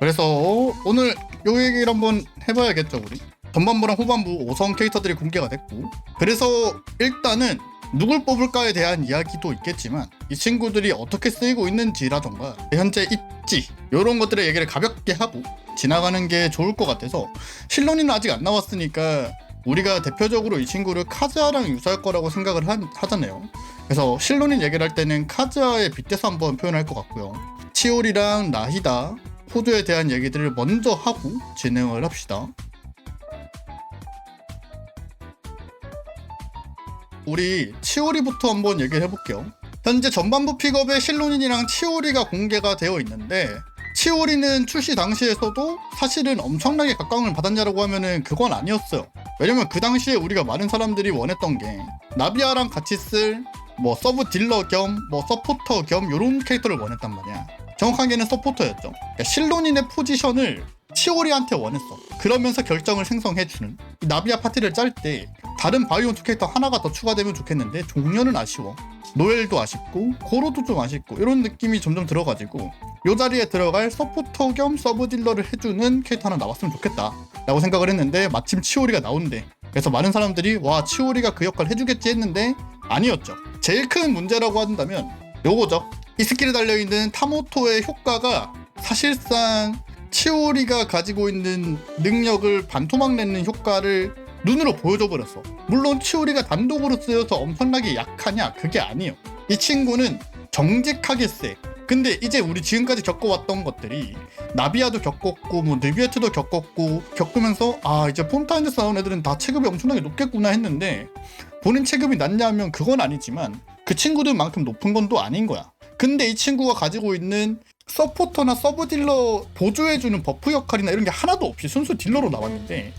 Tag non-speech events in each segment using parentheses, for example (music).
그래서 오늘 요 얘기를 한번 해봐야겠죠 우리? 전반부랑 후반부 5성 캐릭터들이 공개가 됐고. 그래서 일단은 누굴 뽑을까에 대한 이야기도 있겠지만 이 친구들이 어떻게 쓰이고 있는지라던가 현재 있지 이런 것들의 얘기를 가볍게 하고 지나가는 게 좋을 것 같아서 실론이는 아직 안 나왔으니까 우리가 대표적으로 이 친구를 카즈아랑 유사할 거라고 생각을 하, 하잖아요. 그래서 실론인 얘기를 할 때는 카즈아에 빗대서 한번 표현할 것 같고요. 치올이랑 나히다 호두에 대한 얘기들을 먼저 하고 진행을 합시다. 우리 치오리부터 한번 얘기를 해볼게요. 현재 전반부 픽업에 실론인이랑 치오리가 공개가 되어 있는데 치오리는 출시 당시에서도 사실은 엄청나게 각광을 받았냐라고 하면은 그건 아니었어요. 왜냐면 그 당시에 우리가 많은 사람들이 원했던 게 나비아랑 같이 쓸 뭐 서브 딜러 겸 뭐 서포터 겸 요런 캐릭터를 원했단 말이야. 정확하게는 서포터였죠. 그러니까 실론인의 포지션을 치오리한테 원했어. 그러면서 결정을 생성해주는 이 나비아 파티를 짤 때 다른 바이온투 캐릭터 하나가 더 추가되면 좋겠는데 종료는 아쉬워. 노엘도 아쉽고 고로도 좀 아쉽고 이런 느낌이 점점 들어가지고 요 자리에 들어갈 서포터 겸 서브 딜러를 해주는 캐릭터 하나 나왔으면 좋겠다 라고 생각을 했는데 마침 치오리가 나온대 그래서 많은 사람들이 와 치오리가 그 역할 해주겠지 했는데 아니었죠 제일 큰 문제라고 한다면 요거죠 이 스킬에 달려있는 타모토의 효과가 사실상 치오리가 가지고 있는 능력을 반토막 내는 효과를 눈으로 보여줘 버렸어. 물론 치오리가 단독으로 쓰여서 엄청나게 약하냐? 그게 아니에요. 이 친구는 정직하게 세. 근데 이제 우리 지금까지 겪어왔던 것들이 나비아도 겪었고 뭐 느비에트도 겪었고 겪으면서 아 이제 폰타인에서 나온 애들은 다 체급이 엄청나게 높겠구나 했는데 본인 체급이 낮냐면 그건 아니지만 그 친구들만큼 높은 건 또 아닌 거야. 근데 이 친구가 가지고 있는 서포터나 서브 딜러 보조해주는 버프 역할이나 이런 게 하나도 없이 순수 딜러로 나왔는데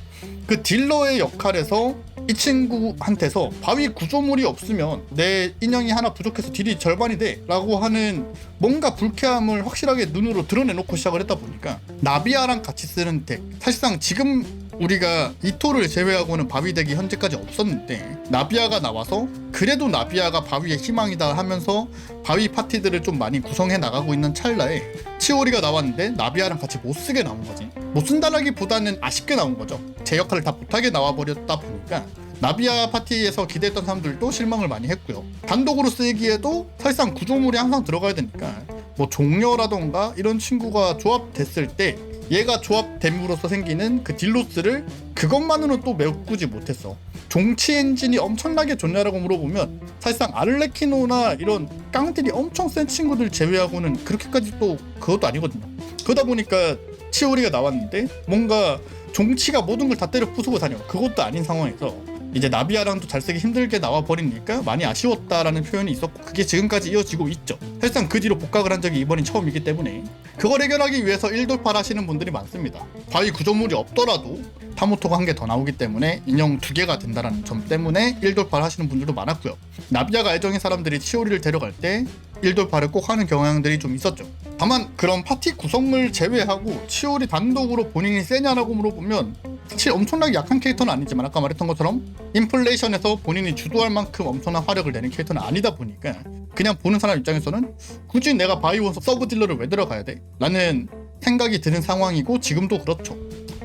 그 딜러의 역할에서 이 친구한테서 바위 구조물이 없으면 내 인형이 하나 부족해서 딜이 절반이 돼 라고 하는 뭔가 불쾌함을 확실하게 눈으로 드러내놓고 시작을 했다 보니까 나비아랑 같이 쓰는 덱. 사실상 지금 우리가 이토를 제외하고는 바위 덱이 현재까지 없었는데 나비아가 나와서 그래도 나비아가 바위의 희망이다 하면서 바위 파티들을 좀 많이 구성해 나가고 있는 찰나에 치오리가 나왔는데 나비아랑 같이 못 쓰게 나온 거지. 못 쓴다라기보다는 아쉽게 나온 거죠. 제 역할을 다 못하게 나와버렸다 보니까 나비아 파티에서 기대했던 사람들도 실망을 많이 했고요. 단독으로 쓰기에도 사실상 구조물이 항상 들어가야 되니까 뭐 종려라던가 이런 친구가 조합됐을 때 얘가 조합됨으로써 생기는 그 딜로스를 그것만으로는 또 메꾸지 못했어. 종치 엔진이 엄청나게 좋냐라고 물어보면 사실상 아르레키노나 이런 깡들이 엄청 센 친구들 제외하고는 그렇게까지 또 그것도 아니거든요. 그러다 보니까 치오리가 나왔는데 뭔가 종치가 모든 걸 다 때려 부수고 다녀. 그것도 아닌 상황에서 이제 나비아랑도 잘 쓰기 힘들게 나와 버리니까 많이 아쉬웠다라는 표현이 있었고 그게 지금까지 이어지고 있죠. 사실상 그 뒤로 복각을 한 적이 이번이 처음이기 때문에 그걸 해결하기 위해서 1돌팔 하시는 분들이 많습니다. 바위 구조물이 없더라도 타모토가 한 개 더 나오기 때문에 인형 두 개가 된다는 점 때문에 1돌팔 하시는 분들도 많았고요. 나비아가 애정인 사람들이 치오리를 데려갈 때 1돌팔을 꼭 하는 경향들이 좀 있었죠. 다만 그런 파티 구성을 제외하고 치오리 단독으로 본인이 세냐라고 물어보면 사실 엄청나게 약한 캐릭터는 아니지만 아까 말했던 것처럼 인플레이션에서 본인이 주도할 만큼 엄청난 화력을 내는 캐릭터는 아니다 보니까 그냥 보는 사람 입장에서는 굳이 내가 바이원서 서브 딜러를 왜 들어가야 돼? 라는 생각이 드는 상황이고 지금도 그렇죠.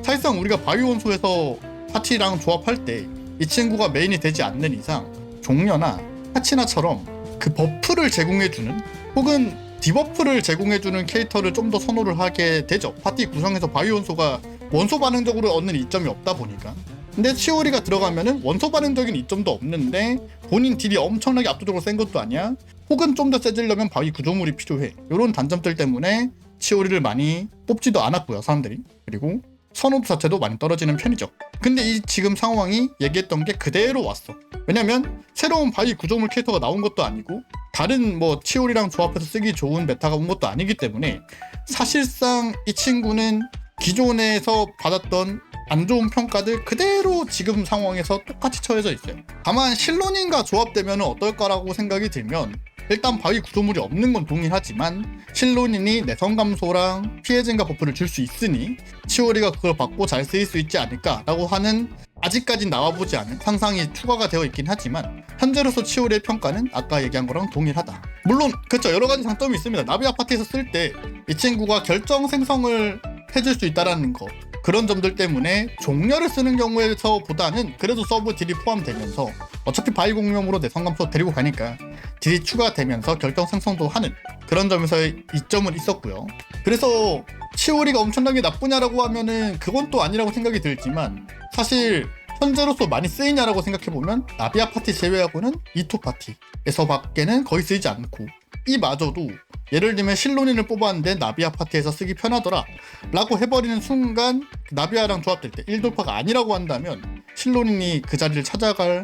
사실상 우리가 바이원소에서 파티랑 조합할 때 이 친구가 메인이 되지 않는 이상 종려나 하치나처럼 그 버프를 제공해주는 혹은 디버프를 제공해주는 캐릭터를 좀 더 선호를 하게 되죠. 파티 구성에서 바이온소가 원소 반응적으로 얻는 이점이 없다 보니까. 근데 치오리가 들어가면은 원소 반응적인 이점도 없는데 본인 딜이 엄청나게 압도적으로 센 것도 아니야. 혹은 좀 더 세지려면 바위 구조물이 필요해. 이런 단점들 때문에 치오리를 많이 뽑지도 않았고요, 사람들이. 그리고 선호도 자체도 많이 떨어지는 편이죠. 근데 이 지금 상황이 얘기했던 게 그대로 왔어. 왜냐면 새로운 바위 구조물 캐릭터가 나온 것도 아니고 다른 뭐 치올이랑 조합해서 쓰기 좋은 메타가 온 것도 아니기 때문에 사실상 이 친구는 기존에서 받았던 안 좋은 평가들 그대로 지금 상황에서 똑같이 처해져 있어요. 다만 실론인과 조합되면 어떨까라고 생각이 들면 일단 바위 구조물이 없는 건 동일하지만 실론인이 내성 감소랑 피해 증가 버프를 줄 수 있으니 치오리가 그걸 받고 잘 쓰일 수 있지 않을까라고 하는 아직까진 나와보지 않은 상상이 추가가 되어 있긴 하지만 현재로서 치오리의 평가는 아까 얘기한 거랑 동일하다. 물론 그렇죠 여러 가지 장점이 있습니다. 나비 아 파티에서 쓸 때 이 친구가 결정 생성을 해줄 수 있다라는 거 그런 점들 때문에 종려를 쓰는 경우에서 보다는 그래도 서브 딜이 포함되면서 어차피 바이 공룡으로 내 성 감소 데리고 가니까 딜이 추가되면서 결정 생성도 하는 그런 점에서의 이점은 있었고요. 그래서 치오리가 엄청나게 나쁘냐라고 하면은 그건 또 아니라고 생각이 들지만 사실 현재로서 많이 쓰이냐라고 생각해보면 나비아 파티 제외하고는 이토 파티에서 밖에는 거의 쓰이지 않고 이마저도 예를 들면 실로닌을 뽑았는데 나비아 파티에서 쓰기 편하더라 라고 해버리는 순간 나비아랑 조합될 때 1돌파가 아니라고 한다면 실로닌이 그 자리를 찾아갈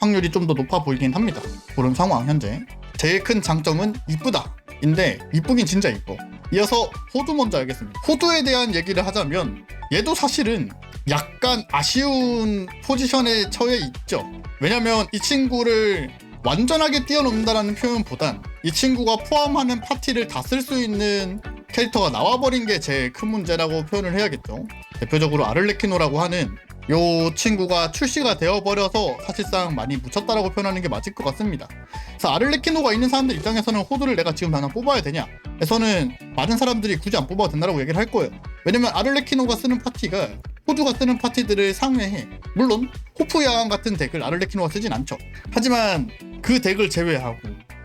확률이 좀 더 높아 보이긴 합니다. 그런 상황 현재. 제일 큰 장점은 이쁘다. 인데 이쁘긴 진짜 이뻐. 이어서 호두 먼저 알겠습니다. 호두에 대한 얘기를 하자면 얘도 사실은 약간 아쉬운 포지션에 처해 있죠. 왜냐면 이 친구를 완전하게 뛰어넘는다라는 표현보단 이 친구가 포함하는 파티를 다 쓸 수 있는 캐릭터가 나와버린 게 제일 큰 문제라고 표현을 해야겠죠. 대표적으로 아를레키노라고 하는 요 친구가 출시가 되어버려서 사실상 많이 묻혔다라고 표현하는 게 맞을 것 같습니다. 그래서 아를레키노가 있는 사람들 입장에서는 호두를 내가 지금 당장 뽑아야 되냐? 에서는 많은 사람들이 굳이 안 뽑아도 된다고 얘기를 할 거예요. 왜냐면 아를레키노가 쓰는 파티가 호두가 쓰는 파티들을 상회해. 물론 호프 야왕 같은 덱을 아를레키노가 쓰진 않죠. 하지만 그 덱을 제외하고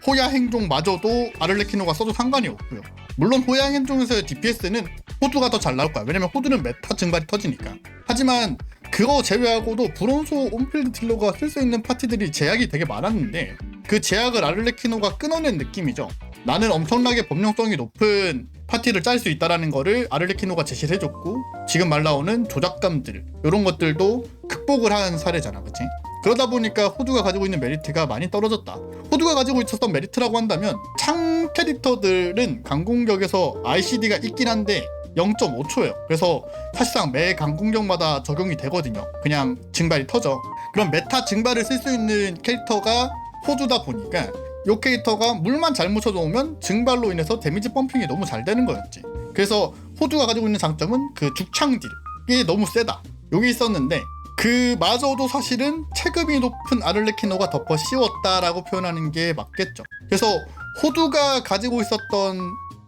호야 행종마저도 아를레키노가 써도 상관이 없고요. 물론 호야 행종에서의 DPS는 호두가 더 잘 나올 거야. 왜냐면 호두는 메타 증발이 터지니까. 하지만 그거 제외하고도 브론소 온필드 딜러가 쓸 수 있는 파티들이 제약이 되게 많았는데 그 제약을 아를레키노가 끊어낸 느낌이죠. 나는 엄청나게 범용성이 높은 파티를 짤 수 있다라는 거를 아를레키노가 제시를 해줬고 지금 말 나오는 조작감들 이런 것들도 극복을 한 사례잖아 그치? 그러다 보니까 호두가 가지고 있는 메리트가 많이 떨어졌다 호두가 가지고 있었던 메리트라고 한다면 창 캐릭터들은 강공격에서 ICD가 있긴 한데 0.5초예요. 그래서 사실상 매 강공격마다 적용이 되거든요. 그냥 증발이 터져. 그럼 메타 증발을 쓸 수 있는 캐릭터가 호두다 보니까 요 캐릭터가 물만 잘못 쳐놓으면 증발로 인해서 데미지 펌핑이 너무 잘 되는 거였지. 그래서 호두가 가지고 있는 장점은 그 죽창딜이 너무 세다. 여기 있었는데 그마저도 사실은 체급이 높은 아를레키노가 덮어 씌웠다라고 표현하는 게 맞겠죠. 그래서 호두가 가지고 있었던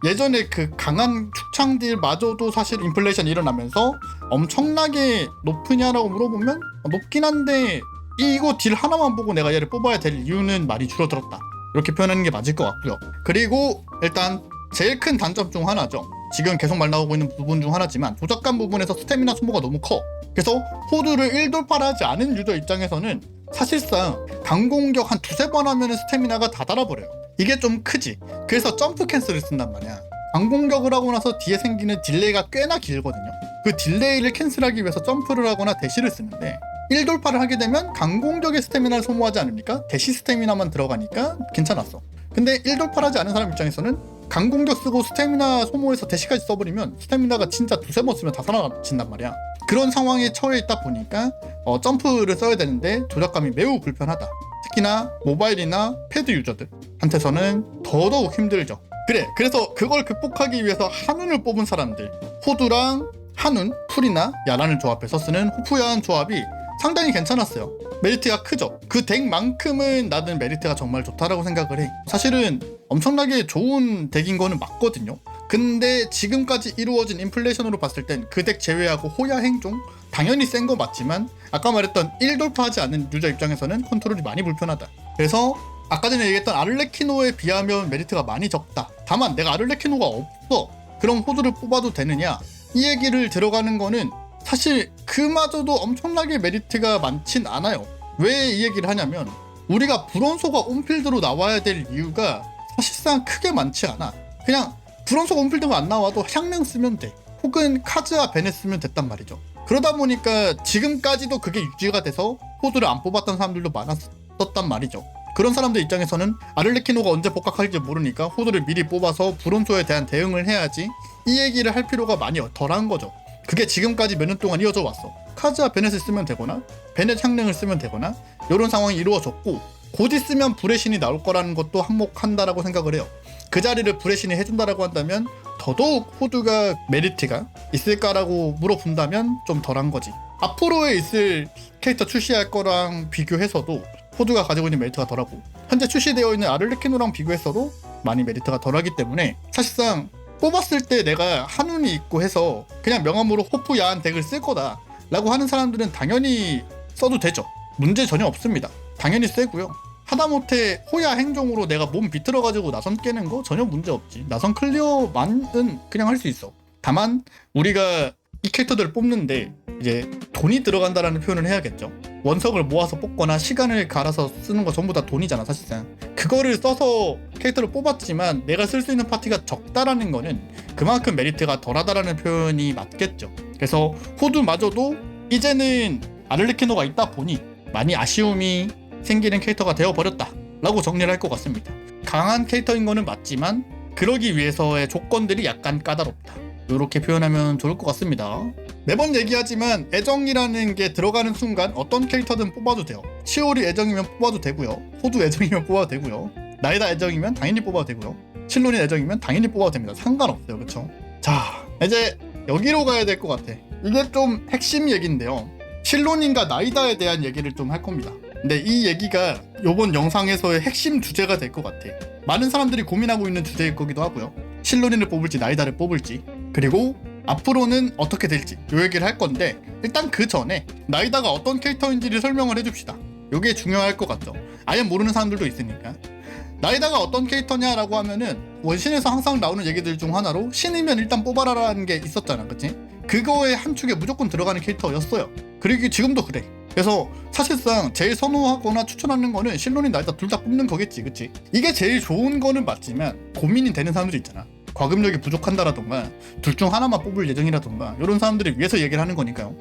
예전에 그 강한 축창딜마저도 사실 인플레이션이 일어나면서 엄청나게 높으냐라고 물어보면 높긴 한데 이거 딜 하나만 보고 내가 얘를 뽑아야 될 이유는 많이 줄어들었다. 이렇게 표현하는 게 맞을 것 같고요. 그리고 일단 제일 큰 단점 중 하나죠. 지금 계속 말 나오고 있는 부분 중 하나지만 조작감 부분에서 스태미나 소모가 너무 커. 그래서 호두를 1돌파를 하지 않은 유저 입장에서는 사실상 강공격 한 두세 번 하면 스태미나가 다 달아버려요. 이게 좀 크지. 그래서 점프 캔슬을 쓴단 말이야. 강공격을 하고 나서 뒤에 생기는 딜레이가 꽤나 길거든요. 그 딜레이를 캔슬하기 위해서 점프를 하거나 대시를 쓰는데 1돌파를 하게 되면 강공격의 스태미나를 소모하지 않으니까 대시 스태미나만 들어가니까 괜찮았어. 근데 1돌파를 하지 않은 사람 입장에서는 강공격 쓰고 스태미나 소모해서 대시까지 써버리면 스태미나가 진짜 두세 번 쓰면 다 사라진단 말이야. 그런 상황에 처해 있다 보니까 어, 점프를 써야 되는데 조작감이 매우 불편하다. 특히나 모바일이나 패드 유저들한테서는 더더욱 힘들죠. 그래, 그래서 그걸 극복하기 위해서 한운을 뽑은 사람들, 호두랑 한운, 풀이나 야란을 조합해서 쓰는 호프야한 조합이 상당히 괜찮았어요. 메리트가 크죠. 그 덱만큼은 나는 메리트가 정말 좋다라고 생각을 해. 사실은 엄청나게 좋은 덱인 거는 맞거든요. 근데 지금까지 이루어진 인플레이션으로 봤을 땐 그 덱 제외하고 호야 행종 당연히 센 거 맞지만 아까 말했던 1돌파하지 않는 유저 입장에서는 컨트롤이 많이 불편하다. 그래서 아까 전에 얘기했던 아를레키노에 비하면 메리트가 많이 적다. 다만 내가 아를레키노가 없어. 그럼 호두를 뽑아도 되느냐? 이 얘기를 들어가는 거는 사실 그마저도 엄청나게 메리트가 많진 않아요. 왜 이 얘기를 하냐면 우리가 브론소가 온필드로 나와야 될 이유가 사실상 크게 많지 않아. 그냥 브론소가 온필드가 안 나와도 향릉 쓰면 돼. 혹은 카즈와 베네 쓰면 됐단 말이죠. 그러다 보니까 지금까지도 그게 유지가 돼서 호두를 안 뽑았던 사람들도 많았었단 말이죠. 그런 사람들 입장에서는 아를레키노가 언제 복각할지 모르니까 호두를 미리 뽑아서 브론소에 대한 대응을 해야지 이 얘기를 할 필요가 많이 덜한 거죠. 그게 지금까지 몇 년 동안 이어져 왔어. 카즈와 베넷을 쓰면 되거나 베넷 향릉을 쓰면 되거나 이런 상황이 이루어졌고 곧 있으면 불의 신이 나올 거라는 것도 한몫한다라고 생각을 해요. 그 자리를 불의 신이 해준다라고 한다면 더더욱 호두가 메리트가 있을까라고 물어본다면 좀 덜한 거지. 앞으로에 있을 캐릭터 출시할 거랑 비교해서도 호두가 가지고 있는 메리트가 덜하고 현재 출시되어 있는 아를레키노랑 비교해서도 많이 메리트가 덜하기 때문에 사실상 뽑았을 때 내가 한운이 있고 해서 그냥 명함으로 호프 야한 덱을 쓸 거다 라고 하는 사람들은 당연히 써도 되죠. 문제 전혀 없습니다. 당연히 세고요 하다못해 호야 행정으로 내가 몸 비틀어가지고 나선 깨는 거 전혀 문제 없지. 나선 클리어만은 그냥 할 수 있어. 다만 우리가 이 캐릭터들을 뽑는데 이제 돈이 들어간다라는 표현을 해야겠죠. 원석을 모아서 뽑거나 시간을 갈아서 쓰는 거 전부 다 돈이잖아 사실상. 그거를 써서 캐릭터를 뽑았지만 내가 쓸 수 있는 파티가 적다라는 거는 그만큼 메리트가 덜하다라는 표현이 맞겠죠. 그래서 호두마저도 이제는 아를레키노가 있다 보니 많이 아쉬움이 생기는 캐릭터가 되어버렸다. 라고 정리를 할 것 같습니다. 강한 캐릭터인 거는 맞지만 그러기 위해서의 조건들이 약간 까다롭다. 이렇게 표현하면 좋을 것 같습니다. 매번 얘기하지만 애정이라는 게 들어가는 순간 어떤 캐릭터든 뽑아도 돼요. 치오리 애정이면 뽑아도 되고요. 호두 애정이면 (laughs) 뽑아도 되고요. 나이다 애정이면 당연히 뽑아도 되고요. 실론이 애정이면 당연히 뽑아도 됩니다. 상관없어요. 그쵸? 자 이제 여기로 가야 될 것 같아. 이게 좀 핵심 얘기인데요. 실론인과 나이다에 대한 얘기를 좀 할 겁니다 근데 이 얘기가 이번 영상에서의 핵심 주제가 될 것 같아. 많은 사람들이 고민하고 있는 주제일 거기도 하고요. 실론인을 뽑을지 나이다를 뽑을지 그리고 앞으로는 어떻게 될지 요 얘기를 할 건데 일단 그 전에 나이다가 어떤 캐릭터인지를 설명을 해줍시다. 요게 중요할 것 같죠. 아예 모르는 사람들도 있으니까. 나이다가 어떤 캐릭터냐라고 하면은 원신에서 항상 나오는 얘기들 중 하나로 신이면 일단 뽑아라라는 게 있었잖아 그치? 그거의 한 축에 무조건 들어가는 캐릭터였어요. 그리고 지금도 그래 그래서 사실상 제일 선호하거나 추천하는 거는 실론이 나이다 둘다 뽑는 거겠지 그치? 이게 제일 좋은 거는 맞지만 고민이 되는 사람들이 있잖아. 과금력이 부족한다라던가 둘 중 하나만 뽑을 예정이라던가 이런 사람들을 위해서 얘기를 하는 거니까요.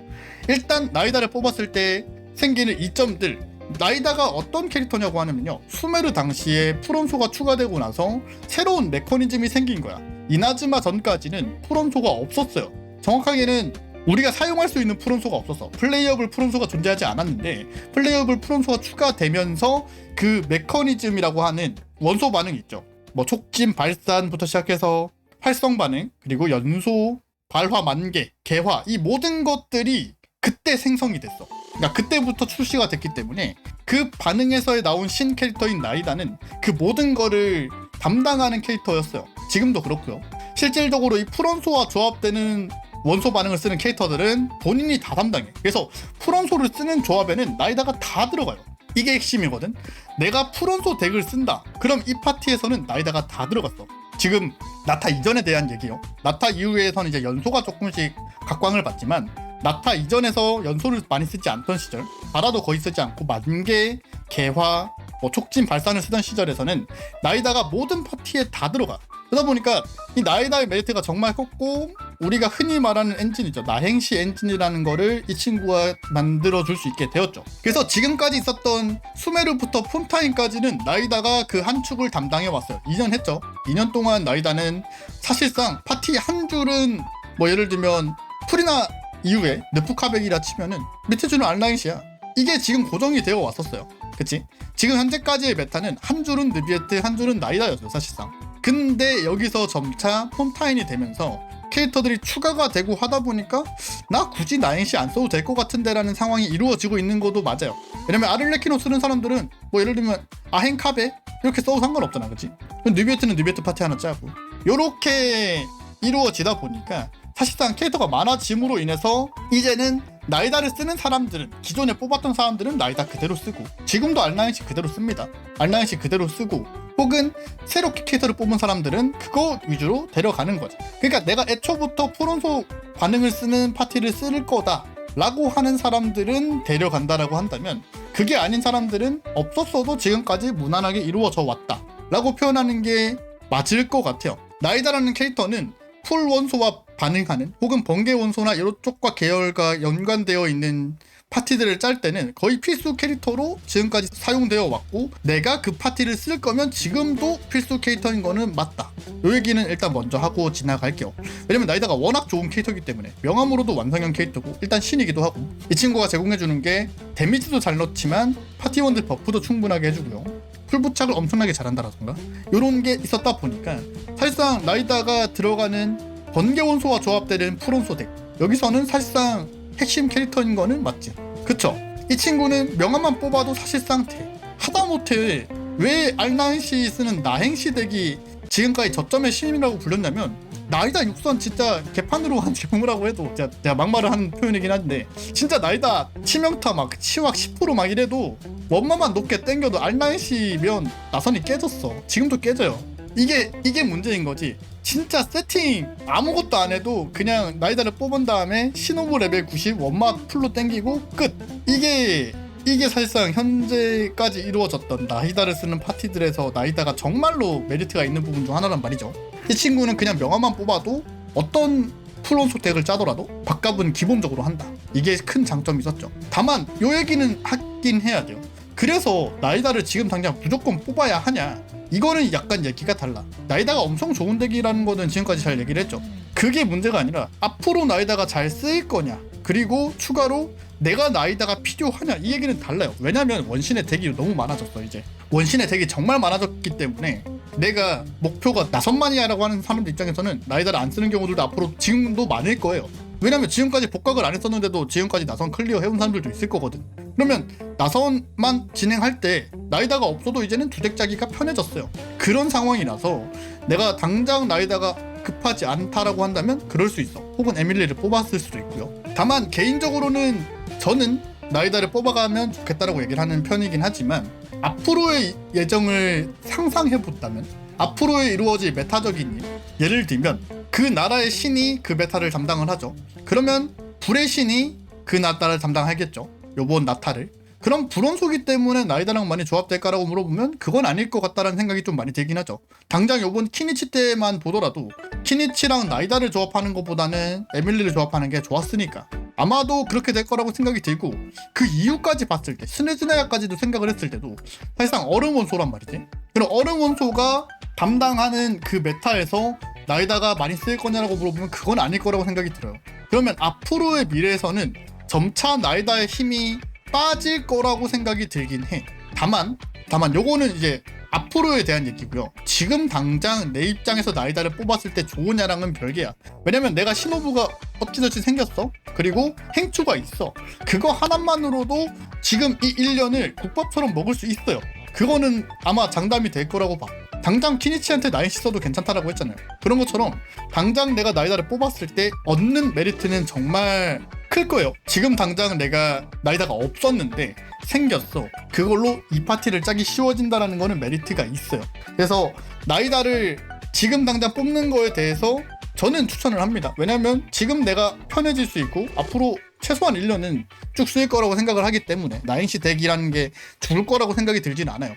일단 나이다를 뽑았을 때 생기는 이점들. 나이다가 어떤 캐릭터냐고 하면요. 수메르 당시에 프롬소가 추가되고 나서 새로운 메커니즘이 생긴 거야. 이나즈마 전까지는 프롬소가 없었어요. 정확하게는 우리가 사용할 수 있는 프롬소가 없었어 플레이어블 프롬소가 존재하지 않았는데 플레이어블 프롬소가 추가되면서 그 메커니즘이라고 하는 원소 반응이 있죠. 뭐 촉진 발산부터 시작해서 활성 반응 그리고 연소 발화 만개 개화 이 모든 것들이 그때 생성이 됐어. 그러니까 그때부터 출시가 됐기 때문에 그 반응에서 나온 신 캐릭터인 나이다는 그 모든 거를 담당하는 캐릭터였어요. 지금도 그렇고요. 실질적으로 이 프론소와 조합되는 원소 반응을 쓰는 캐릭터들은 본인이 다 담당해. 그래서 프론소를 쓰는 조합에는 나이다가 다 들어가요. 이게 핵심이거든. 내가 프론소 덱을 쓴다. 그럼 이 파티에서는 나이다가 다 들어갔어. 지금 나타 이전에 대한 얘기요. 나타 이후에서는 이제 연소가 조금씩 각광을 받지만 나타 이전에서 연소를 많이 쓰지 않던 시절 바라도 거의 쓰지 않고 만개, 개화, 뭐 촉진 발산을 쓰던 시절에서는 나이다가 모든 파티에 다 들어가 그러다 보니까 이 나이다의 메리트가 정말 컸고 우리가 흔히 말하는 엔진 이죠. 나행시 엔진이라는 거를 이 친구가 만들어 줄 수 있게 되었죠. 그래서 지금까지 있었던 수메르부터 폰타인까지는 나이다가 그 한 축을 담당해 왔어요. 2년 했죠. 2년 동안 나이다는 사실상 파티 한 줄은 뭐 예를 들면 프리나 이후에 느프카백이라 치면은 밑에 줄은 알라인시야. 이게 지금 고정이 되어 왔었어요. 그치? 지금 현재까지의 메타는 한 줄은 느비에트 한 줄은 나이다였어요 사실상 근데 여기서 점차 폰타인이 되면서 캐릭터들이 추가가 되고 하다 보니까 나 굳이 나행시 안 써도 될 것 같은데 라는 상황이 이루어지고 있는 것도 맞아요. 왜냐면 아를레키노 쓰는 사람들은 뭐 예를 들면 아헨카베 이렇게 써도 상관없잖아 그치? 느비에트는 느비에트 파티 하나 짜고. 요렇게 이루어지다 보니까 사실상 캐릭터가 많아짐으로 인해서 이제는 나이다를 쓰는 사람들은 기존에 뽑았던 사람들은 나이다 그대로 쓰고 지금도 알라인시 그대로 씁니다. 알라인시 그대로 쓰고 혹은 새롭게 캐릭터를 뽑은 사람들은 그거 위주로 데려가는 거죠 그러니까 내가 애초부터 프론소 반응을 쓰는 파티를 쓸 거다 라고 하는 사람들은 데려간다라고 한다면 그게 아닌 사람들은 없었어도 지금까지 무난하게 이루어져 왔다 라고 표현하는 게 맞을 것 같아요. 나이다라는 캐릭터는 풀 원소와 반응하는 혹은 번개 원소나 이쪽과 계열과 연관되어 있는 파티들을 짤 때는 거의 필수 캐릭터로 지금까지 사용되어 왔고 내가 그 파티를 쓸 거면 지금도 필수 캐릭터인 거는 맞다. 이 얘기는 일단 먼저 하고 지나갈게요. 왜냐면 나이다가 워낙 좋은 캐릭터이기 때문에 명함으로도 완성형 캐릭터고 일단 신이기도 하고 이 친구가 제공해주는 게 데미지도 잘 넣지만 파티원들 버프도 충분하게 해주고요. 풀부착을 엄청나게 잘한다라던가 이런 게 있었다 보니까 사실상 나이다가 들어가는 번개 원소와 조합되는 프론소 덱 여기서는 사실상 핵심 캐릭터인 거는 맞지? 그쵸? 이 친구는 명함만 뽑아도 사실상 돼. 하다못해 왜 알나행시 쓰는 나행시 덱이 지금까지 저점의 신이라고 불렸냐면 나이다 육선 진짜 개판으로 한 제품이라고 해도 제가, 막말을 한 표현이긴 한데 진짜 나이다 치명타 막 치확 10%막 이래도 원마만 높게 땡겨도 R9C면 나선이 깨졌어. 지금도 깨져요 이게 이게 문제인 거지 진짜 세팅 아무것도 안 해도 그냥 나이다를 뽑은 다음에 신호부 레벨 90 원마 풀로 땡기고 끝 이게 이게 사실상 현재까지 이루어졌던 나이다를 쓰는 파티들에서 나이다가 정말로 메리트가 있는 부분 중 하나란 말이죠. 이 친구는 그냥 명함만 뽑아도 어떤 플론 소택을 짜더라도 밥값은 기본적으로 한다. 이게 큰 장점이 있었죠. 다만 요 얘기는 하긴 해야 돼요. 그래서 나이다를 지금 당장 무조건 뽑아야 하냐? 이거는 약간 얘기가 달라. 나이다가 엄청 좋은 덱이라는 거는 지금까지 잘 얘기를 했죠. 그게 문제가 아니라 앞으로 나이다가 잘 쓰일 거냐. 그리고 추가로 내가 나이다가 필요하냐 이 얘기는 달라요. 왜냐면 원신의 덱이 너무 많아졌어 이제. 원신의 덱이 정말 많아졌기 때문에 내가 목표가 나선만이야라고 하는 사람들 입장에서는 나이다를 안 쓰는 경우들도 앞으로 지금도 많을 거예요. 왜냐면 지금까지 복각을 안 했었는데도 지금까지 나선 클리어 해온 사람들도 있을 거거든. 그러면 나선만 진행할 때 나이다가 없어도 이제는 짜기가 편해졌어요. 그런 상황이라서 내가 당장 나이다가 급하지 않다라고 한다면 그럴 수 있어. 혹은 에밀리를 뽑았을 수도 있고요. 다만 개인적으로는 저는 나이다를 뽑아가면 좋겠다라고 얘기를 하는 편이긴 하지만 앞으로의 예정을 상상해 본다면 앞으로의 이루어질 메타적인 일 예를 들면 그 나라의 신이 그 메타를 담당을 하죠. 그러면 불의 신이 그 나라를 담당하겠죠. 요번 나타를. 그럼 불원소기 때문에 나이다랑 많이 조합될까라고 물어보면 그건 아닐 것 같다라는 생각이 좀 많이 들긴 하죠. 당장 요번 키니치 때만 보더라도 키니치랑 나이다를 조합하는 것보다는 에밀리를 조합하는 게 좋았으니까 아마도 그렇게 될 거라고 생각이 들고 그 이유까지 봤을 때 스네즈나야까지도 생각을 했을 때도 사실상 얼음 원소란 말이지. 그럼 얼음 원소가 담당하는 그 메타에서 나이다가 많이 쓰일 거냐라고 물어보면 그건 아닐 거라고 생각이 들어요. 그러면 앞으로의 미래에서는 점차 나이다의 힘이 빠질 거라고 생각이 들긴 해. 다만, 다만 요거는 이제 앞으로에 대한 얘기고요. 지금 당장 내 입장에서 나이다를 뽑았을 때 좋으냐랑은 별개야. 왜냐면 내가 신호부가 어찌저찌 생겼어. 그리고 행추가 있어. 그거 하나만으로도 지금 이 1년을 국밥처럼 먹을 수 있어요. 그거는 아마 장담이 될 거라고 봐. 당장 키니치한테 나이시 써도 괜찮다라고 했잖아요. 그런 것처럼 당장 내가 나이다를 뽑았을 때 얻는 메리트는 정말 클 거예요. 지금 당장 내가 나이다가 없었는데 생겼어. 그걸로 이 파티를 짜기 쉬워진다라는 거는 메리트가 있어요. 그래서 나이다를 지금 당장 뽑는 거에 대해서 저는 추천을 합니다. 왜냐면 지금 내가 편해질 수 있고 앞으로 최소한 1년은 쭉 쓰일 거라고 생각을 하기 때문에 나인시 덱이라는 게 죽을 거라고 생각이 들진 않아요.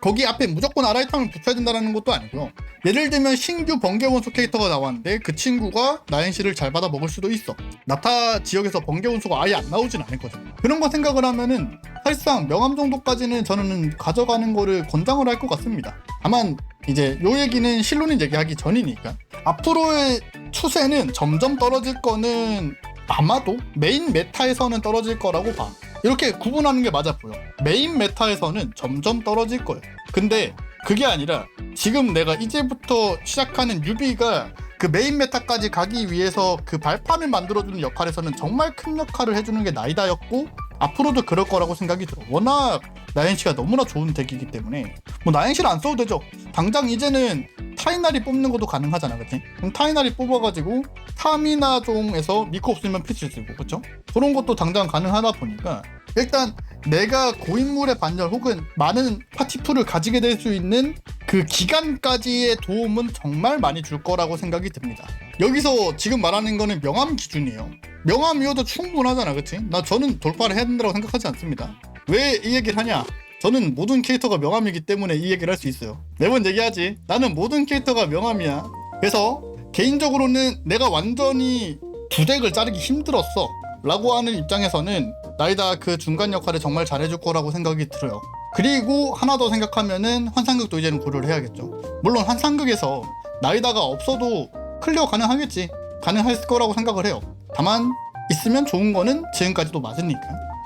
거기 앞에 무조건 아라이탐을 붙여야 된다는 것도 아니고요. 예를 들면 신규 번개 원소 캐릭터가 나왔는데 그 친구가 나인시를 잘 받아 먹을 수도 있어. 나타 지역에서 번개 원소가 아예 안 나오진 않거든. 그런 거 생각을 하면은 사실상 명함 정도까지는 저는 가져가는 거를 권장을 할 것 같습니다. 다만 이제 요 얘기는 실론인 얘기하기 전이니까 앞으로의 추세는 점점 떨어질 거는 아마도 메인 메타에서는 떨어질 거라고 봐. 이렇게 구분하는 게 맞아 보여. 메인 메타에서는 점점 떨어질 거예요. 근데 그게 아니라 지금 내가 이제부터 시작하는 유비가 그 메인 메타까지 가기 위해서 그 발판을 만들어주는 역할에서는 정말 큰 역할을 해주는 게 나이다였고 앞으로도 그럴 거라고 생각이 들어. 워낙 나행시가 너무나 좋은 덱이기 때문에 뭐 나행시를 안 써도 되죠. 당장 이제는 타이나리 뽑는 것도 가능하잖아, 그치? 그럼 타이나리 뽑아가지고 타미나 종에서 니코 없으면 피치 쓰고, 그쵸? 그런 것도 당장 가능하다 보니까 일단 내가 고인물의 반열 혹은 많은 파티풀을 가지게 될 수 있는 그 기간까지의 도움은 정말 많이 줄 거라고 생각이 듭니다. 여기서 지금 말하는 거는 명함 기준이에요. 명함이어도 충분하잖아, 그치? 나 저는 돌파를 해야 된다고 생각하지 않습니다. 왜 이 얘기를 하냐? 저는 모든 캐릭터가 명함이기 때문에 이 얘기를 할 수 있어요. 매번 얘기하지. 나는 모든 캐릭터가 명함이야. 그래서 개인적으로는 내가 완전히 두 덱을 자르기 힘들었어. 라고 하는 입장에서는 나이다 그 중간 역할을 정말 잘해줄 거라고 생각이 들어요. 그리고 하나 더 생각하면은 환상극도 이제는 고려를 해야겠죠. 물론 환상극에서 나이다가 없어도 클리어 가능하겠지. 가능할 거라고 생각을 해요. 다만 있으면 좋은 거는 지금까지도 맞으니까.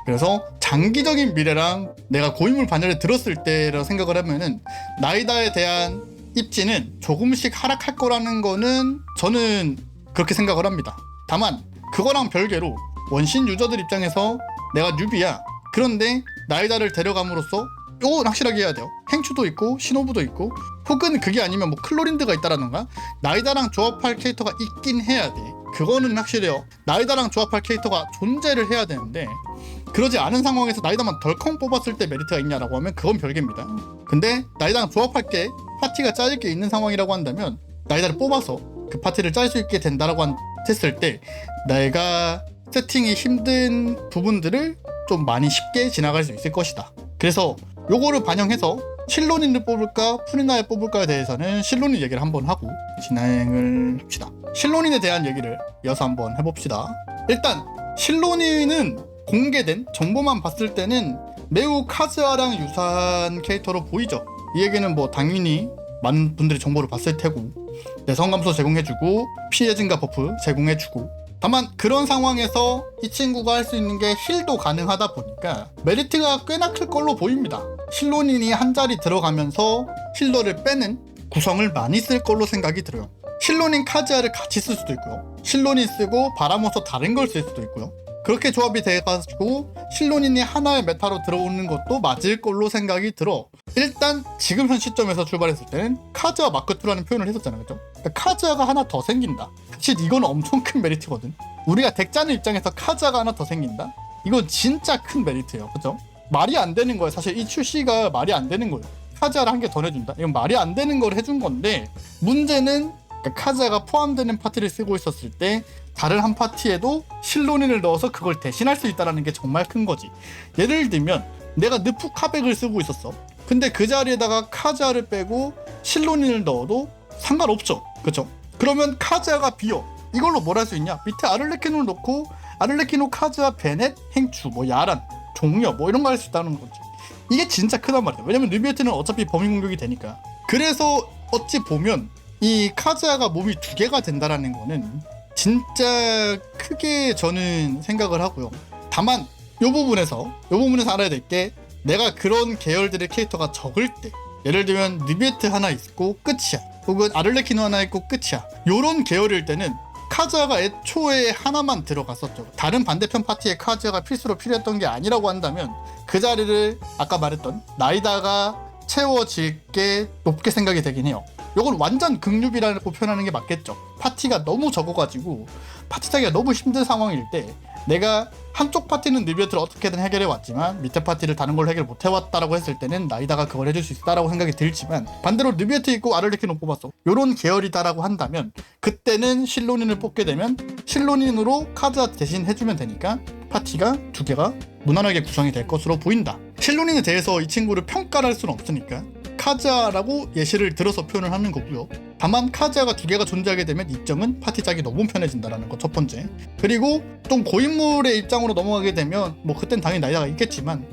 그래서 장기적인 미래랑 내가 고인물 반열에 들었을 때라 생각을 하면은 나이다에 대한 입지는 조금씩 하락할 거라는 거는 저는 그렇게 생각을 합니다. 다만 그거랑 별개로 원신 유저들 입장에서 내가 뉴비야. 그런데 나이다를 데려감으로써 이건 확실하게 해야 돼요. 행추도 있고 신호부도 있고 혹은 그게 아니면 뭐 클로린드가 있다라던가 나이다랑 조합할 캐릭터가 있긴 해야 돼. 그거는 확실해요. 나이다랑 조합할 캐릭터가 존재를 해야 되는데 그러지 않은 상황에서 나이다만 덜컹 뽑았을 때 메리트가 있냐라고 하면 그건 별개입니다. 근데 나이다랑 조합할 게 파티가 짜질 게 있는 상황이라고 한다면 나이다를 뽑아서 그 파티를 짤 수 있게 된다라고 한- 했을 때 내가 세팅이 힘든 부분들을 좀 많이 쉽게 지나갈 수 있을 것이다. 그래서 요거를 반영해서 실론인을 뽑을까 푸리나를 뽑을까에 대해서는 실론인 얘기를 한번 하고 진행을 합시다. 실론인에 대한 얘기를 이어서 한번 해봅시다. 일단 실론인은 공개된 정보만 봤을 때는 매우 카즈아랑 유사한 캐릭터로 보이죠. 이 얘기는 뭐 당연히 많은 분들이 정보를 봤을 테고 내성 감소 제공해주고 피해 증가 버프 제공해주고 다만 그런 상황에서 이 친구가 할 수 있는 게 힐도 가능하다 보니까 메리트가 꽤나 클 걸로 보입니다. 실론인이 한 자리 들어가면서 힐러를 빼는 구성을 많이 쓸 걸로 생각이 들어요. 실론인 카즈아를 같이 쓸 수도 있고요. 실론인 쓰고 바라모서 다른 걸 쓸 수도 있고요. 그렇게 조합이 돼가지고 실론인이 하나의 메타로 들어오는 것도 맞을 걸로 생각이 들어. 일단 지금 현 시점에서 출발했을 때는 카즈아 마크2라는 표현을 했었잖아요. 그죠? 그러니까 카즈아가 하나 더 생긴다. 사실 이건 엄청 큰 메리트거든. 우리가 덱 짜는 입장에서 카즈아가 하나 더 생긴다? 이건 진짜 큰 메리트예요. 그죠? 말이 안 되는 거예요. 사실 이 출시가 말이 안 되는 거예요. 카즈아를 한 개 더 내준다? 이건 말이 안 되는 걸 해준 건데 문제는 그러니까 카즈아가 포함되는 파티를 쓰고 있었을 때 다른 한 파티에도 실론인을 넣어서 그걸 대신할 수 있다는 게 정말 큰 거지. 예를 들면 내가 느프 카백을 쓰고 있었어. 근데 그 자리에다가 카즈아를 빼고 실론인을 넣어도 상관없죠. 그쵸? 그러면 카즈아가 비어. 이걸로 뭘 할 수 있냐? 밑에 아를레키노를 넣고 아를레키노, 카즈아, 베넷, 행추, 뭐 야란, 종려 뭐 이런 거 할 수 있다는 거지. 이게 진짜 크단 말이야. 왜냐면 르비에트는 어차피 범위 공격이 되니까. 그래서 어찌 보면 이 카즈아가 몸이 두 개가 된다라는 거는 진짜 크게 저는 생각을 하고요. 다만 이 부분에서 이 부분에서 알아야 될 게 내가 그런 계열들의 캐릭터가 적을 때 예를 들면 느비에트 하나 있고 끝이야. 혹은 아를레키노 하나 있고 끝이야. 요런 계열일 때는 카즈아가 애초에 하나만 들어갔었죠. 다른 반대편 파티에 카즈아가 필수로 필요했던 게 아니라고 한다면 그 자리를 아까 말했던 나이다가 채워질 게 높게 생각이 되긴 해요. 요건 완전 극류비라고 표현하는 게 맞겠죠. 파티가 너무 적어가지고 파티 짜기가 너무 힘든 상황일 때 내가 한쪽 파티는 느비어트를 어떻게든 해결해 왔지만 밑에 파티를 다른 걸로 해결 못 해왔다라고 했을 때는 나이다가 그걸 해줄 수 있다라고 생각이 들지만 반대로 느비어트 있고 아르레키노 뽑았어 요런 계열이다라고 한다면 그때는 실론인을 뽑게 되면 실론인으로 카드 대신 해주면 되니까 파티가 두 개가 무난하게 구성이 될 것으로 보인다 실론인에 대해서 이 친구를 평가를 할 수는 없으니까 카즈아라고 예시를 들어서 표현을 하는 거고요. 다만 카즈아가 두 개가 존재하게 되면 입장은 파티 짝이 너무 편해진다라는 거 첫 번째. 그리고 좀 고인물의 입장으로 넘어가게 되면 뭐 그땐 당연히 나이다가 있겠지만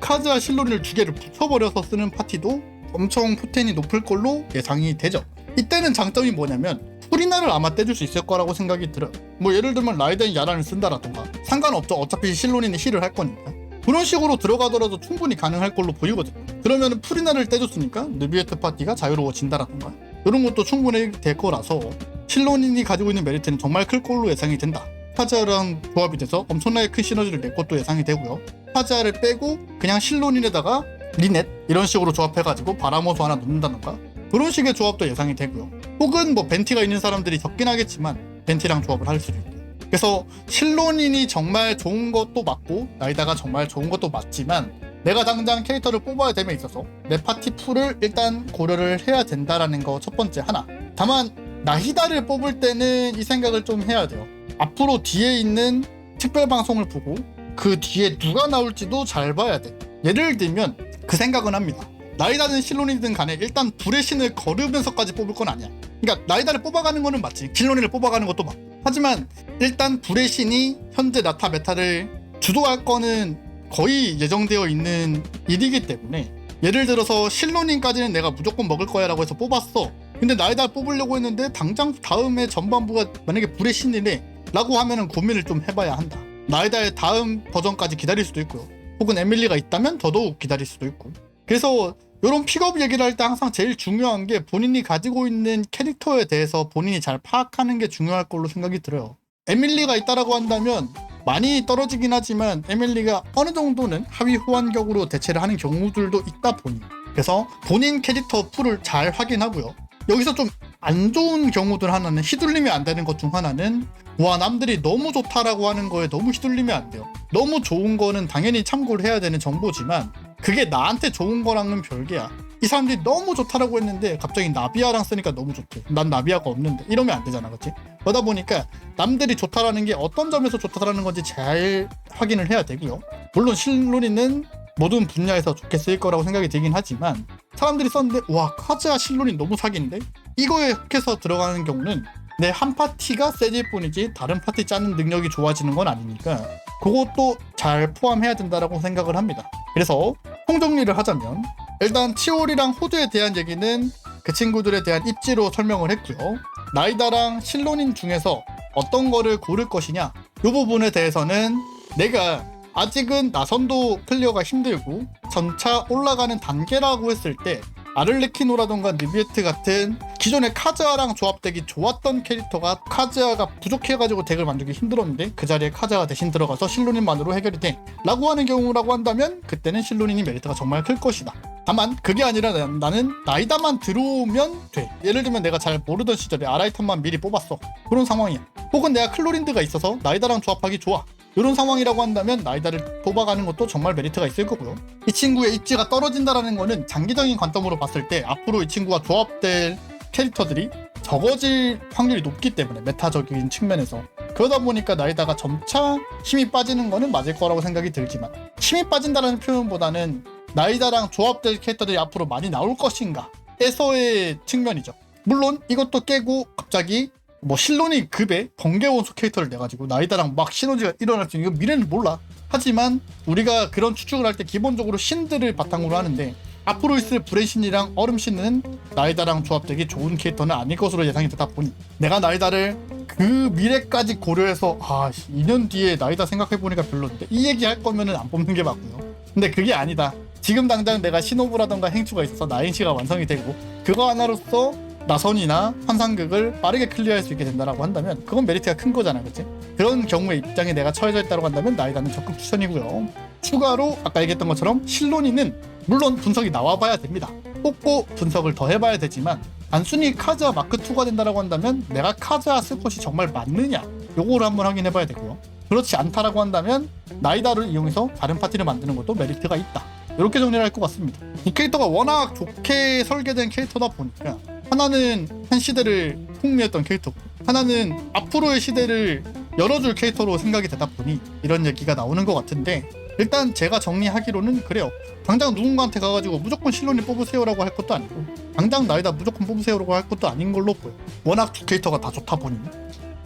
카즈아 실론을 두 개를 붙여버려서 쓰는 파티도 엄청 포텐이 높을 걸로 예상이 되죠. 이때는 장점이 뭐냐면 프리나를 아마 떼줄 수 있을 거라고 생각이 들어요. 뭐 예를 들면 라이덴 야란을 쓴다라던가 상관없죠. 어차피 실론인이 힐을 할 거니까. 그런 식으로 들어가더라도 충분히 가능할 걸로 보이거든. 그러면 프리나를 떼줬으니까 느비에트 파티가 자유로워진다라던가 이런 것도 충분히 될 거라서 실론인이 가지고 있는 메리트는 정말 클 걸로 예상이 된다. 파자랑 조합이 돼서 엄청나게 큰 시너지를 낼 것도 예상이 되고요. 파자를 빼고 그냥 실론인에다가 리넷 이런 식으로 조합해가지고 바라모소 하나 넣는다던가 그런 식의 조합도 예상이 되고요. 혹은 뭐 벤티가 있는 사람들이 적긴 하겠지만 벤티랑 조합을 할 수도 있고. 그래서 실론인이 정말 좋은 것도 맞고 나이다가 정말 좋은 것도 맞지만 내가 당장 캐릭터를 뽑아야 됨에 있어서 내 파티 풀을 일단 고려를 해야 된다라는 거 첫 번째 하나. 다만 나히다를 뽑을 때는 이 생각을 좀 해야 돼요. 앞으로 뒤에 있는 특별 방송을 보고 그 뒤에 누가 나올지도 잘 봐야 돼. 예를 들면 그 생각은 합니다 나이다든 실론이든 간에 일단 불의 신을 거르면서까지 뽑을 건 아니야. 그러니까 나이다를 뽑아가는 거는 맞지. 실론이를 뽑아가는 것도 맞. 하지만 일단 불의 신이 현재 나타 메타를 주도할 거는 거의 예정되어 있는 일이기 때문에 예를 들어서 실론인까지는 내가 무조건 먹을 거야 라고 해서 뽑았어. 근데 나이다 뽑으려고 했는데 당장 다음에 전반부가 만약에 불의 신이네 라고 하면은 고민을 좀 해봐야 한다. 나이다의 다음 버전까지 기다릴 수도 있고요. 혹은 에밀리가 있다면 더더욱 기다릴 수도 있고. 그래서 이런 픽업 얘기를 할 때 항상 제일 중요한 게 본인이 가지고 있는 캐릭터에 대해서 본인이 잘 파악하는 게 중요할 걸로 생각이 들어요. 에밀리가 있다라고 한다면 많이 떨어지긴 하지만 에밀리가 어느 정도는 하위 호환격으로 대체를 하는 경우들도 있다 보니 그래서 본인 캐릭터 풀을 잘 확인하고요. 여기서 좀 안 좋은 경우들 하나는 휘둘리면 안 되는 것 중 하나는 와 남들이 너무 좋다라고 하는 거에 너무 휘둘리면 안 돼요. 너무 좋은 거는 당연히 참고를 해야 되는 정보지만 그게 나한테 좋은 거랑은 별개야. 이 사람들이 너무 좋다라고 했는데 갑자기 나비아랑 쓰니까 너무 좋대. 난 나비아가 없는데 이러면 안 되잖아, 그렇지? 그러다 보니까 남들이 좋다라는 게 어떤 점에서 좋다라는 건지 잘 확인을 해야 되고요. 물론 실론이는 모든 분야에서 좋게 쓰일 거라고 생각이 들긴 하지만 사람들이 썼는데 와 카즈아 실론이 너무 사기인데 이거에 혹해서 들어가는 경우는 내 한 파티가 세질 뿐이지 다른 파티 짜는 능력이 좋아지는 건 아니니까 그것도 잘 포함해야 된다라고 생각을 합니다. 그래서 총정리를 하자면 일단 치올이랑 호두에 대한 얘기는 그 친구들에 대한 입지로 설명을 했고요. 나이다랑 실론인 중에서 어떤 거를 고를 것이냐 이 부분에 대해서는 내가 아직은 나선도 클리어가 힘들고 점차 올라가는 단계라고 했을 때 아를레키노라던가 느비에트 같은 기존의 카즈아랑 조합되기 좋았던 캐릭터가 카즈아가 부족해가지고 덱을 만들기 힘들었는데 그 자리에 카즈아가 대신 들어가서 실로닌만으로 해결이 돼 라고 하는 경우라고 한다면 그때는 실로닌이 메리트가 정말 클 것이다. 다만 그게 아니라 나- 나는 나이다만 들어오면 돼. 예를 들면 내가 잘 모르던 시절에 아라이탄만 미리 뽑았어. 그런 상황이야. 혹은 내가 클로린드가 있어서 나이다랑 조합하기 좋아 이런 상황이라고 한다면 나이다를 뽑아가는 것도 정말 메리트가 있을 거고요. 이 친구의 입지가 떨어진다라는 거는 장기적인 관점으로 봤을 때 앞으로 이 친구가 조합될 캐릭터들이 적어질 확률이 높기 때문에 메타적인 측면에서 그러다 보니까 나이다가 점차 힘이 빠지는 거는 맞을 거라고 생각이 들지만 힘이 빠진다라는 표현보다는 나이다랑 조합될 캐릭터들이 앞으로 많이 나올 것인가 에서의 측면이죠. 물론 이것도 깨고 갑자기 뭐 실론이 급에 번개원소 캐릭터를 내가지고 나이다랑 막 시너지가 일어날 수 있는 미래는 몰라. 하지만 우리가 그런 추측을 할 때 기본적으로 신들을 바탕으로 하는데 앞으로 있을 브레신이랑 얼음 신은 나이다랑 조합되기 좋은 캐릭터는 아닐 것으로 예상이 되다 보니 내가 나이다를 그 미래까지 고려해서 아 2년 뒤에 나이다 생각해보니까 별론데 이 얘기 할 거면은 안 뽑는 게 맞고요. 근데 그게 아니다. 지금 당장 내가 시노브라던가 행추가 있어서 나인시가 완성이 되고 그거 하나로서 나선이나 환상극을 빠르게 클리어할 수 있게 된다라고 한다면 그건 메리트가 큰 거잖아 그치? 그런 경우의 입장에 내가 처해져 있다고 한다면 나이다는 적극 추천이고요. 추가로 아까 얘기했던 것처럼 실론이는 물론 분석이 나와봐야 됩니다. 뽑고 분석을 더 해봐야 되지만 단순히 카즈아 마크 2가 된다라고 한다면 내가 카즈아 쓸 것이 정말 맞느냐 요거를 한번 확인해봐야 되고요. 그렇지 않다라고 한다면 나이다를 이용해서 다른 파티를 만드는 것도 메리트가 있다. 이렇게 정리를 할 것 같습니다. 이 캐릭터가 워낙 좋게 설계된 캐릭터다 보니까 하나는 한 시대를 풍미했던 캐릭터고 하나는 앞으로의 시대를 열어줄 캐릭터로 생각이 되다 보니 이런 얘기가 나오는 것 같은데 일단 제가 정리하기로는 그래요. 당장 누군가한테 가가지고 무조건 실론이 뽑으세요라고 할 것도 아니고 당장 나이다 무조건 뽑으세요라고 할 것도 아닌 걸로 보여 워낙 두 캐릭터가 다 좋다 보니.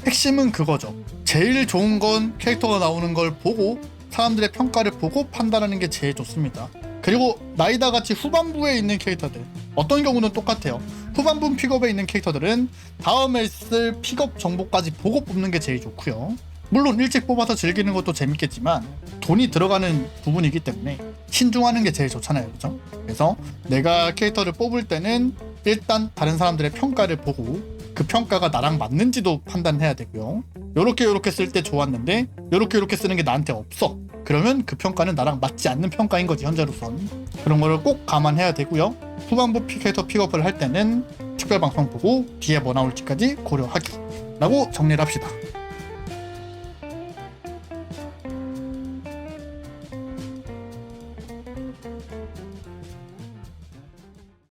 핵심은 그거죠. 제일 좋은 건 캐릭터가 나오는 걸 보고 사람들의 평가를 보고 판단하는 게 제일 좋습니다 그리고 나이다 같이 후반부에 있는 캐릭터들. 어떤 경우는 똑같아요. 후반부 픽업에 있는 캐릭터들은 다음에 쓸 픽업 정보까지 보고 뽑는 게 제일 좋고요. 물론 일찍 뽑아서 즐기는 것도 재밌겠지만 돈이 들어가는 부분이기 때문에 신중하는 게 제일 좋잖아요. 그죠? 그래서 내가 캐릭터를 뽑을 때는 일단 다른 사람들의 평가를 보고 그 평가가 나랑 맞는지도 판단해야 되고요. 요렇게 요렇게 쓸 때 좋았는데 요렇게 요렇게 쓰는 게 나한테 없어 그러면 그 평가는 나랑 맞지 않는 평가인 거지 현재로선. 그런 거를 꼭 감안해야 되고요. 후반부 캐릭터 픽업을 할 때는 특별 방송 보고 뒤에 뭐 나올지까지 고려하기 라고 정리를 합시다